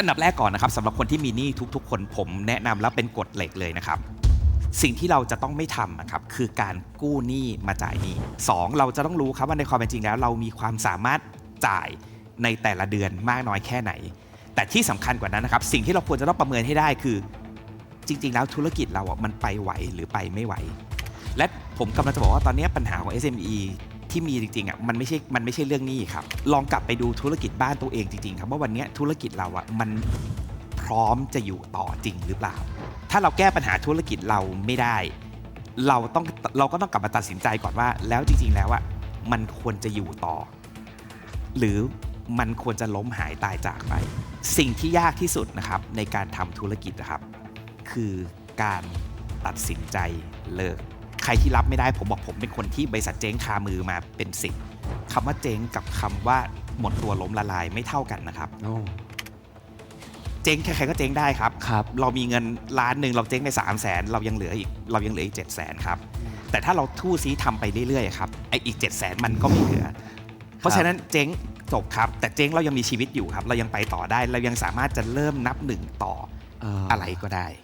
อันดับแรกก่อนนะครับสำหรับคนที่มีหนี้ทุกๆ คนผมแนะนำแล้วเป็นกฎเหล็กเลยนะครับ สิ่งที่เราจะต้องไม่ทำนะครับคือการกู้หนี้มาจ่ายหนี้สองเราจะต้องรู้ครับว่าในความเป็นจริงแล้ว เรามีความสามารถจ่ายในแต่ละเดือนมากน้อยแค่ไหน แต่ที่สำคัญกว่านั้นนะครับ สิ่งที่เราควรจะต้องประเมินให้ได้คือ จริง ๆ แล้วธุรกิจเราอะมันไปไหวหรือไปไม่ไหว และผมกำลังจะบอกว่าตอนนี้ปัญหาของ SME ที่มีจริงๆอะมันไม่ใช่มันไม่ใช่เรื่องหนี้ครับ ลองกลับไปดูธุรกิจบ้านตัวเองจริงๆครับว่าวันนี้ธุรกิจเราอะมันพร้อมจะอยู่ต่อจริงหรือเปล่า ถ้าเราแก้ปัญหาธุรกิจเราไม่ได้ เราต้องเราก็ต้องกลับมาตัดสินใจก่อนว่า แล้วจริง ๆ แล้วอะมันควรจะอยู่ต่อ หรือมันควรจะล้มหายตายจากไป สิ่งที่ยากที่สุดนะครับในการทำธุรกิจนะครับ คือการตัดสินใจเลิก รที่รับไม่ได้ผมบอกผมเป็นคนที่บริษัทเจ๊งคามือมาเป็นสิบคำว่าเจ๊งกับคำว่าหมดตัวล้มละลายไม่เท่ากันนะครับโอ้เจ๊งใครๆก็เจ๊งได้ครับครับ เรามีเงินล้านหนึ่งเราเจ๊งไป3 0 0แสนเรายังเหลืออีกเรายังเหลืออีก7 0 0แสนครับ แต่ถ้าเราทู่ซีทำไปเรื่อยๆครับไออีก7 0 0แสนมันก็ไม่เหลือ เพราะฉะนั้นเจ๊งจบครับ แต่เจ๊งเรายังมีชีวิตอยู่ครับ เรายังไปต่อได้เรายังสามารถจะเริ่มนับหนึ่งต่อเอ่อออะไรก็ได้